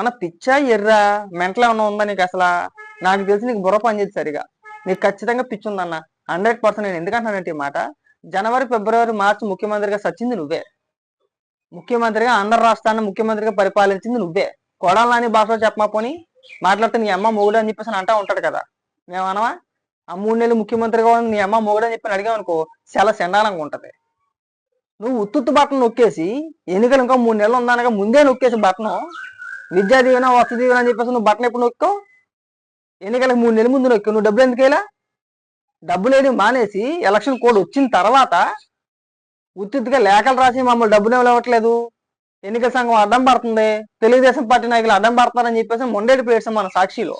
అన్న పిచ్చా ఎర్రా? మెంటల్ ఏమన్నా ఉందా నీకు అసలు? నాకు తెలిసి నీకు బుర్ర పనిచేది సరిగా. నీకు ఖచ్చితంగా పిచ్చి ఉందన్న. హండ్రెడ్ పర్సెంట్ నేను ఎందుకంటున్నానంటే ఈ మాట? జనవరి ఫిబ్రవరి మార్చి ముఖ్యమంత్రిగా సచ్చింది నువ్వే. ముఖ్యమంత్రిగా ఆంధ్ర రాష్ట్రాన్ని ముఖ్యమంత్రిగా పరిపాలించింది నువ్వే. కొడాలని భాషలో చెప్పమా పోని? మాట్లాడితే నీ అమ్మ మొగుడు అని చెప్పేసి అని అంటా ఉంటాడు కదా. మేము అనవా ఆ మూడు నెలలు ముఖ్యమంత్రిగా ఉన్న నీ అమ్మ మొగుడు అని చెప్పి అడిగామనుకో చాలా చండాలంగా ఉంటది. నువ్వు ఉత్తుత్తు బట్టను నొక్కేసి ఎన్నికలు ఇంకా మూడు నెలలు ఉందనగా ముందే నొక్కేసి బట్టను విద్యా దీవెన వసతి దీవెన అని చెప్పేసి నువ్వు బట్టలు ఎప్పుడు నొక్కావు? ఎన్నికలకు మూడు నెలల ముందు నొక్కావు. నువ్వు డబ్బులు ఎందుకు డబ్బు డబ్బులు మానేసి ఎలక్షన్ కోడ్ వచ్చిన తర్వాత ఉత్తిగా లేఖలు రాసి మమ్మల్ని డబ్బులు ఇవ్వట్లేదు ఎన్నికల సంఘం అడ్డం పడుతుంది. తెలుగుదేశం పార్టీ నాయకులు అడ్డం పడుతున్నారని చెప్పేసి మొండేటి పేర్చాం మన సాక్షిలో.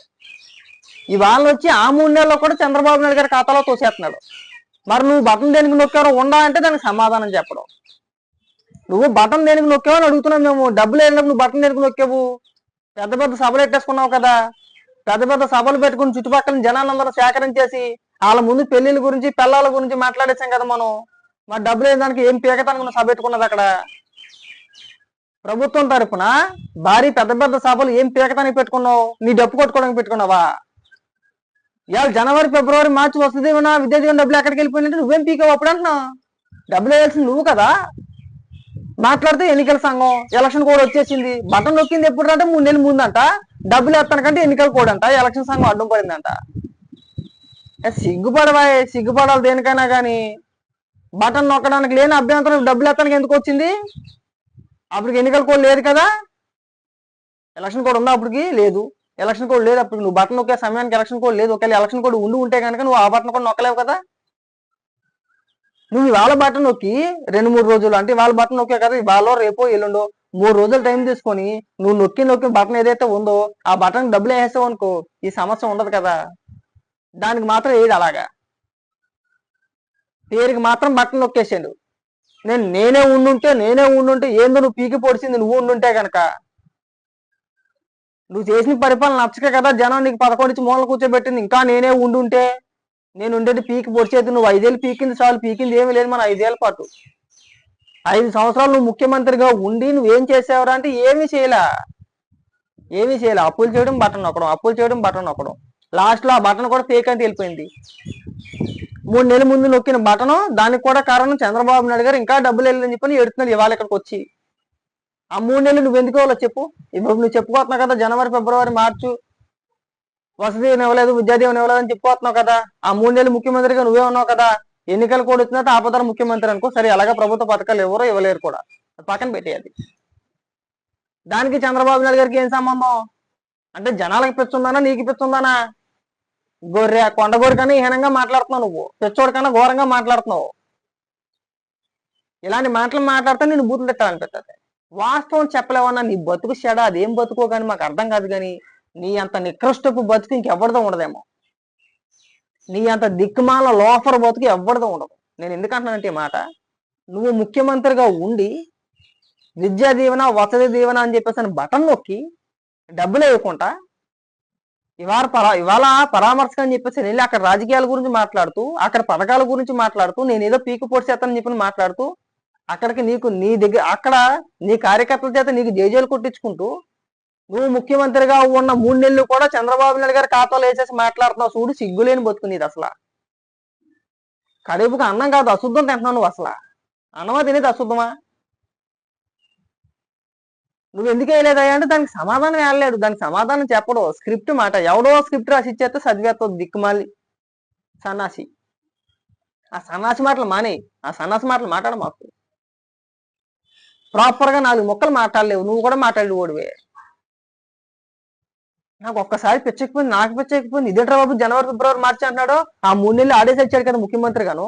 ఇవాళ వచ్చి ఆ మూడు నెలల్లో కూడా చంద్రబాబు నాయుడు గారి ఖాతాలో తోసేస్తున్నాడు. మరి నువ్వు బటన్ దేనికి నొక్కారో ఉండా అంటే దానికి సమాధానం చెప్పడం. నువ్వు బటన్ దేనికి నొక్కావు అని అడుగుతున్నావు మేము. డబ్బులు వెళ్ళినప్పుడు నువ్వు బటన్ దేనికి నొక్కావు? పెద్ద పెద్ద సభలు పెట్టేసుకున్నావు కదా. పెద్ద పెద్ద సభలు పెట్టుకుని చుట్టుపక్కల జనాలందరూ సేకరించేసి వాళ్ళ ముందు పెళ్ళిళ్ళ గురించి పిల్లల గురించి మాట్లాడేసాం కదా మనం. మా డబ్బులు లేని దానికి ఏం పీకటానికి సభ పెట్టుకున్నది అక్కడ? ప్రభుత్వం తరఫున భారీ పెద్ద పెద్ద సభలు ఏం పీకటానికి పెట్టుకున్నావు? నీ డబ్బు కొట్టుకోవడానికి పెట్టుకున్నావా? ఇవాళ జనవరి ఫిబ్రవరి మార్చి వస్తుంది ఏమన్నా విద్యా దీవెన డబ్బులు ఎక్కడికి వెళ్ళిపోయినట్టు నువ్వేం పీకావు అప్పుడు అంటున్నావు? డబ్బులు వేయాల్సింది నువ్వు కదా. మాట్లాడితే ఎన్నికల సంఘం ఎలక్షన్ కోడ్ వచ్చేసింది. బటన్ నొక్కింది ఎప్పుడు అంటే మూడు నెలల ముందంట. డబ్బులు వేస్తానికంటే ఎన్నికల కోడ్ అంట. ఎలక్షన్ సంఘం అడ్డం పడిందంట. ఏ సిగ్గుపడవా సిగ్గుపడాలి దేనికైనా కానీ బటన్ నొక్కడానికి లేని అభ్యంతరం డబ్బులు ఎత్తానికి ఎందుకు వచ్చింది? అప్పటికి ఎన్నికల కోడ్ లేదు కదా. ఎలక్షన్ కోడ్ ఉందా అప్పటికి? లేదు. ఎలక్షన్ కోడ్ లేదు అప్పుడు నువ్వు బటన్ నొక్కే సమయానికి ఎలక్షన్ కోడ్ లేదు. ఒకవేళ ఎలక్షన్ కోడ్ ఉండి ఉంటే కనుక నువ్వు ఆ బటన్ కూడా నొక్కలేవు కదా. నువ్వు ఇవాళ బటన్ నొక్కి రెండు మూడు రోజులు అంటే ఇవాళ బటన్ నొక్కే కదా ఇవాళ రేపో ఎల్లుండో మూడు రోజులు టైం తీసుకొని నువ్వు నొక్కి నొక్కి బటన్ ఏదైతే ఉందో ఆ బటన్ డబ్బులు వేసావు అనుకో ఈ సమస్య ఉండదు కదా. దానికి మాత్రం ఏది అలాగా? పేరుకి మాత్రం బటన్ నొక్కేసాడు? నేను నేనే ఉండుంటే నేనే ఉండుంటే ఏందో నువ్వు పీకి పొడిచింది నువ్వు ఉండుంటే కనుక నువ్వు చేసిన పరిపాలన నచ్చక కదా జనం నీకు పదకొండు నుంచి మూలలు కూర్చోబెట్టింది ఇంకా నేనే ఉండుంటే. నేను ఉండేది పీకి పొడిచేది నువ్వు ఐదేళ్ళు పీకింది చాలు పీకింది ఏమీ లేదు మన ఐదేళ్ళ పాటు. ఐదు సంవత్సరాలు నువ్వు ముఖ్యమంత్రిగా ఉండి నువ్వేం చేసావురా అంటే ఏమీ చేయలే. ఏమీ చేయలే. అప్పులు చేయడం బటన్ నొక్కడం అప్పులు చేయడం బటన్ నొక్కడం. లాస్ట్లో ఆ బటన్ కూడా ఫేక్ అని తెలిపోయింది మూడు నెలల ముందు నొక్కిన బటను దానికి కూడా కారణం చంద్రబాబు నాయుడు గారు ఇంకా డబ్బులు వెళ్ళని చెప్పని ఎడుతున్నాడు ఇవాళ ఇక్కడికి వచ్చి. ఆ మూడు నెలలు నువ్వు ఎందుకు చెప్పు. ఇప్పుడు నువ్వు చెప్పుకోతున్నావు కదా జనవరి ఫిబ్రవరి మార్చు. వసతి ఇవ్వలేదు విద్యాదీవన ఇవ్వలేదు అని చెప్పుకోతున్నావు కదా. ఆ మూడు నెలలు ముఖ్యమంత్రిగా నువ్వే ఉన్నావు కదా. ఎన్నికలు కూడా వచ్చిన ఆపదర ముఖ్యమంత్రి అనుకో సరే అలాగే ప్రభుత్వ పథకాలు ఎవరో ఇవ్వలేరు కూడా. పక్కన పెట్టేయాలి. దానికి చంద్రబాబు నాయుడు గారికి ఏం సంబంధం? అంటే జనాలకు పిచ్చుందానా నీకు పిచ్చుందానా? గొర్రె కొండ గొర్రె కన్నా హీనంగా మాట్లాడుతున్నావు నువ్వు. పిచ్చోడి కన్నా ఘోరంగా మాట్లాడుతున్నావు. ఇలాంటి మాటలు మాట్లాడితే నేను బూతులు తిట్టాలనిపిస్తుంది వాస్తవం చెప్పలేవన్నా నీ బతుకు చెడ అదేం బతుకో కానీ మాకు అర్థం కాదు కానీ నీ అంత నికృష్టపు బతుకు ఇంకెవరిదో ఉండదేమో. నీ అంత దిక్కుమాల లోఫర్ బతుకు ఎవరిదో ఉండదు. నేను ఎందుకంటున్నానంటే ఈ మాట? నువ్వు ముఖ్యమంత్రిగా ఉండి విద్యా దీవెన వసతి దీవెన అని చెప్పేసి అని బటన్ నొక్కి డబ్బులు వేయకుండా ఇవాళ పరా ఇవాళ పరామర్శకు అని చెప్పేసి వెళ్ళి అక్కడ రాజకీయాల గురించి మాట్లాడుతూ అక్కడ పథకాల గురించి మాట్లాడుతూ నేను ఏదో పీకు పొడి చేస్తానని చెప్పి మాట్లాడుతూ అక్కడికి నీకు నీ దగ్గర అక్కడ నీ కార్యకర్తల చేత నీకు జేజేలు కొట్టించుకుంటూ నువ్వు ముఖ్యమంత్రిగా ఉన్న మూడు నెలలు కూడా చంద్రబాబు నాయుడు గారి ఖాతాలో వేసేసి మాట్లాడుతున్నావు. చూడు సిగ్గులేని బతుకునేది అసలు. కడుపుకి అన్నం కాదు అశుద్ధం తింటున్నావు నువ్వు అసలు. అన్నమా తినేది అశుద్ధమా? నువ్వు ఎందుకు వేయలేదయ్యా అంటే దానికి సమాధానం వేయలేడు దానికి సమాధానం చెప్పడు. స్క్రిప్ట్ మాట. ఎవడో స్క్రిప్ట్ రాసి ఇచ్చేస్తే చదివేస్తావు దిక్కుమాలి. సన్నాసి. ఆ సన్నాసి మాటలు మానే. ఆ సన్నాసి మాటలు మాట్లాడ మాకు. ప్రాపర్గా నాలుగు మొక్కలు మాట్లాడలేవు. నువ్వు కూడా మాట్లాడి ఓడివే నాకు ఒక్కసారి పెంచకపోయింది నాకు పెంచకపోయింది ఇదేంట్రా బాబు జనవరి ఫిబ్రవరి మార్చి అంటున్నాడు? ఆ మూడు నెలలు ఆడేసి వచ్చాడు కదా ముఖ్యమంత్రి గాను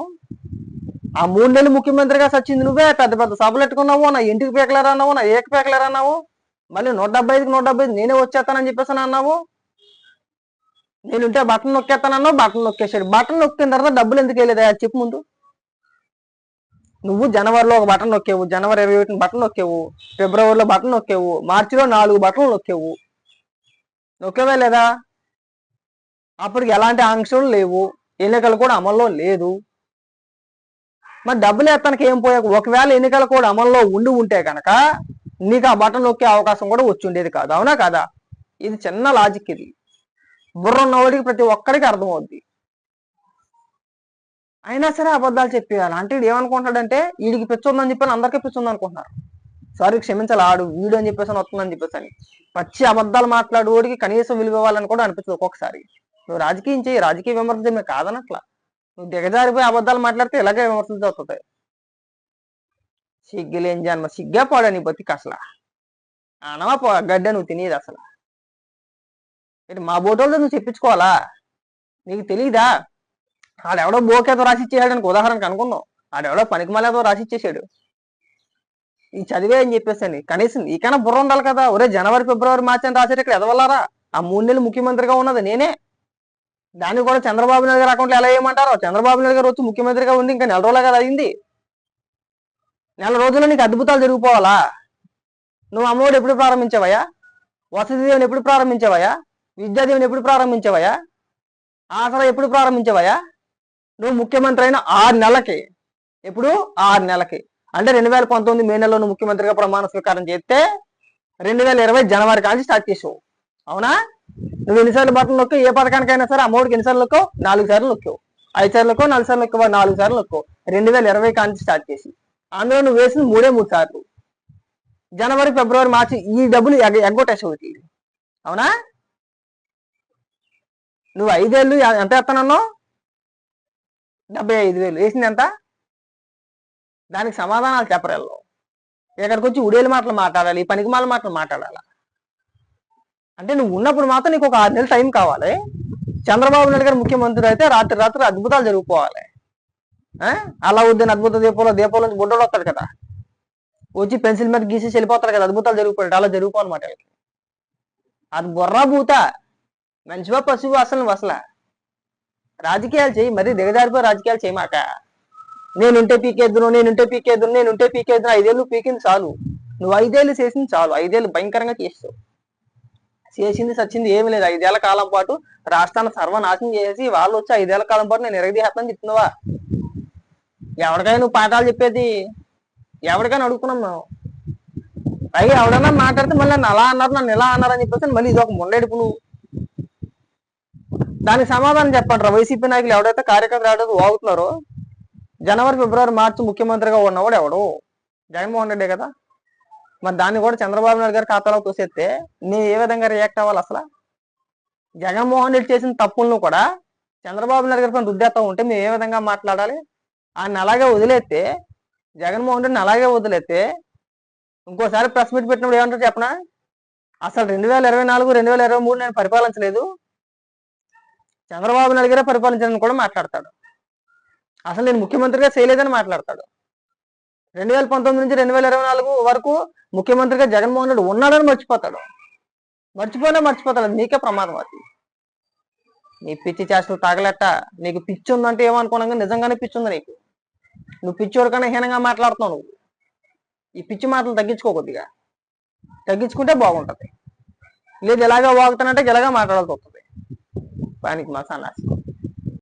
ఆ మూడు నెలలు ముఖ్యమంత్రిగా సచ్చింది నువ్వే పెద్ద పెద్ద సభలు పెట్టుకున్నావు నా ఇంటికి పేకలేరన్నావు నా ఏక పేకలేరన్నావు మళ్ళీ నూట డెబ్బై ఐదుకి నూట డెబ్బై ఐదు నేనే వచ్చేస్తానని చెప్పేసి అన్నావు? నేను ఉంటే బటన్ నొక్కేస్తానన్నావు బటన్ నొక్కేసాడు బటన్ నొక్కిన తర్వాత డబ్బులు ఎందుకు వెళ్ళేదా చెప్పు ముందు. నువ్వు జనవరిలో ఒక బటన్ నొక్కేవు జనవరి ఇరవై ఒకటిని బటన్ నొక్కేవు ఫిబ్రవరిలో బటన్ నొక్కేవు మార్చిలో నాలుగు బటన్లు నొక్కేవు. నొక్కేవే లేదా అప్పటికి ఎలాంటి ఆంక్షలు లేవు. ఎన్నికలు కూడా అమల్లో లేదు. మరి డబ్బులు ఎత్తానికి ఏం పోయాక ఒకవేళ ఎన్నికలు కూడా అమల్లో ఉండి ఉంటే కనుక నీకు ఆ బటన్ నొక్కే అవకాశం కూడా వచ్చి ఉండేది కాదు. అవునా కదా? ఇది చిన్న లాజిక్ ఇది. బుర్ర ఉన్నవాడికి ప్రతి ఒక్కరికి అర్థమవుద్ది. అయినా సరే అబద్ధాలు చెప్పేయాలి. అంటే ఏమనుకుంటాడంటే వీడికి పిచ్చుందని చెప్పి అందరికీ పిచ్చుంది అనుకుంటున్నారు సారీ క్షమించాలి ఆడు వీడు అని చెప్పేసి అని వస్తుందని చెప్పేసి అని. పచ్చి అబద్ధాలు మాట్లాడు వాడికి కనీసం విలువ ఇవ్వాలని కూడా అనిపిస్తుంది ఒక్కొక్కసారి. నువ్వు రాజకీయం చేయి రాజకీయ విమర్శ కాదనట్లా. నువ్వు దిగజారిపోయి అబద్ధాలు మాట్లాడితే ఇలాగే విమర్శలు అవుతుంది సిగ్గులేం జన్మ సిగ్గా పోడా నీ బతికి అసలు. అనవా పో గడ్డ నువ్వు తినేది అసలు. మా బోటోళ్ళతో నువ్వు చెప్పించుకోవాలా? నీకు తెలియదా ఆడెవడో బోకేతో రాసిచ్చేసాడు అనుకో ఉదాహరణకు అనుకున్నావు ఆడెవడో రాసి రాసిచ్చేసాడు. ఈ చదివే అని చెప్పేసి అని కనీసం నీకైనా బుర్ర ఉండాలి కదా. ఒరే జనవరి ఫిబ్రవరి మార్చి అని రాసేట ఇక్కడ ఎదవలారా ఆ మూడు నెలలు ముఖ్యమంత్రిగా ఉన్నది నేనే. దాన్ని కూడా చంద్రబాబు నాయుడు గారు అకౌంట్లో ఎలా వేయమంటారో? చంద్రబాబు నాయుడు గారు వచ్చి ముఖ్యమంత్రిగా ఉంది. ఇంకా నెల రోజులే కదా అయింది. నెల రోజుల్లో నీకు అద్భుతాలు జరిగిపోవాలా? నువ్వు అమ్మఒడు ఎప్పుడు ప్రారంభించావయ్యా? వసతి దీవెని ఎప్పుడు ప్రారంభించావయ్యా? విద్యా దీవెని ఎప్పుడు ప్రారంభించావయ్యా? ఆసరా ఎప్పుడు ప్రారంభించావయ్యా? నువ్వు ముఖ్యమంత్రి అయిన ఆరు నెలలకి. ఎప్పుడు? ఆరు నెలలకి. అంటే రెండు వేల పంతొమ్మిది మే నెలలో ముఖ్యమంత్రిగా ప్రమాణ స్వీకారం చేస్తే రెండు వేల ఇరవై జనవరి కాంచి స్టార్ట్ చేసావు. అవునా? నువ్వు ఎన్నిసార్లు బట్టలు నొక్కు ఏ పథకానికైనా సరే అమ్మఒడికి ఎన్నిసార్లు నొక్కో నాలుగు సార్లు నొక్కావు. ఐదు సార్లు నొక్కో నాలుగు సార్లు నొక్కో నాలుగు సార్లు నొక్కో రెండు వేల ఇరవై కాంచి స్టార్ట్ చేసి. అందులో నువ్వు వేసిన మూడే మూడు సార్లు. జనవరి ఫిబ్రవరి మార్చి ఈ డబ్బులు ఎగ్గొట్టేసావు అవునా? నువ్వు ఐదేళ్ళు ఎంత ఎత్తనన్నావు? డెబ్బై ఐదు వేలు. వేసింది ఎంత? దానికి సమాధానాలు చెప్పరేళ్ళు. ఇక్కడికి వచ్చి ఉడేలు మాటలు మాట్లాడాలి పనికి మాల మాటలు మాట్లాడాలా? అంటే నువ్వు ఉన్నప్పుడు మాత్రం నీకు ఒక ఆరు నెలలు టైం కావాలి. చంద్రబాబు నాయుడు గారు ముఖ్యమంత్రి అయితే రాత్రి రాత్రి అద్భుతాలు జరిగిపోవాలి అలా వద్దని అద్భుత దీపంలో దీపంలో నుంచి బుడ్డోడు వస్తాడు కదా. వచ్చి పెన్సిల్ మీద గీసేసి వెళ్ళిపోతాడు కదా అద్భుతాలు జరిగిపోయాడు అలా జరిగిపోవాలన్నమాట వీళ్ళకి. అది బుర్రా భూత మంచివా పశువు అసలు అసలు? రాజకీయాలు చేయి మరీ దిగజారిపోయి రాజకీయాలు చేయమాక. నేనుంటే పీకేద్దును నేనుంటే పీకేద్దును నేనుంటే పీకేద్దును ఐదేళ్ళు పీకింది చాలు. నువ్వు ఐదేళ్ళు చేసింది చాలు. ఐదేళ్ళు భయంకరంగా చేస్తావు చేసింది సచ్చింది ఏమి లేదు. ఐదేళ్ళ కాలం పాటు రాష్ట్రాన్ని సర్వనాశనం చేసి వాళ్ళు వచ్చి ఐదేళ్ళ కాలం పాటు నేను ఎరగదీసేస్తాను చెప్తున్నావా? ఎవరికైనా నువ్వు పాఠాలు చెప్పేది? ఎవరికైనా అడుగుతున్నాం మేము పైగా ఎవడన్నా మాట్లాడితే మళ్ళీ నన్ను అలా అన్నారు నన్ను ఇలా అన్నారు అని చెప్పేసి మళ్ళీ ఇది ఒక ముండెడుపు నువ్వు. దానికి సమాధానం చెప్పండి రా. వైసీపీ నాయకులు ఎవడైతే కార్యకర్తలు ఎవడైతే వాగుతున్నారో జనవరి ఫిబ్రవరి మార్చి ముఖ్యమంత్రిగా ఉన్నవాడు ఎవడు? జగన్మోహన్ రెడ్డి కదా. మరి దాన్ని కూడా చంద్రబాబు నాయుడు గారి ఖాతాలో తోసేస్తే నేను ఏ విధంగా రియాక్ట్ అవ్వాలి అసలు? జగన్మోహన్ రెడ్డి చేసిన తప్పులను కూడా చంద్రబాబు నాయుడు గారి పైన రుద్దేస్తా ఉంటే మేము ఏ విధంగా మాట్లాడాలి? ఆయన అలాగే వదిలేస్తే జగన్మోహన్ రెడ్డిని అలాగే వదిలేస్తే ఇంకోసారి ప్రెస్ మీట్ పెట్టినప్పుడు ఏమంటారు చెప్పనా? అసలు రెండు వేల ఇరవై నాలుగు రెండు వేల ఇరవై మూడు నేను పరిపాలించలేదు. చంద్రబాబు నాయుడు గారే పరిపాలించాలని కూడా మాట్లాడతాడు. అసలు నేను ముఖ్యమంత్రిగా చేయలేదని మాట్లాడతాడు. రెండు వేల పంతొమ్మిది నుంచి రెండు వేల ఇరవై నాలుగు వరకు ముఖ్యమంత్రిగా జగన్మోహన్ రెడ్డి ఉన్నాడని మర్చిపోతాడు. మర్చిపోయినా మర్చిపోతాడు. నీకే ప్రమాదం అది. నీ పిచ్చి చేష్టలు తాగలేట. నీకు పిచ్చి ఉందంటే ఏమనుకోనంగా నిజంగానే పిచ్చి ఉంది నీకు. నువ్వు పిచ్చి కన్నా హీనంగా మాట్లాడుతున్నావు నువ్వు. ఈ పిచ్చి మాటలు తగ్గించుకో కొద్దిగా. తగ్గించుకుంటే బాగుంటుంది. లేదు ఎలాగా వాగుతానంటే ఇలాగా మాట్లాడాల్సి వస్తుంది. పనికి మసాలా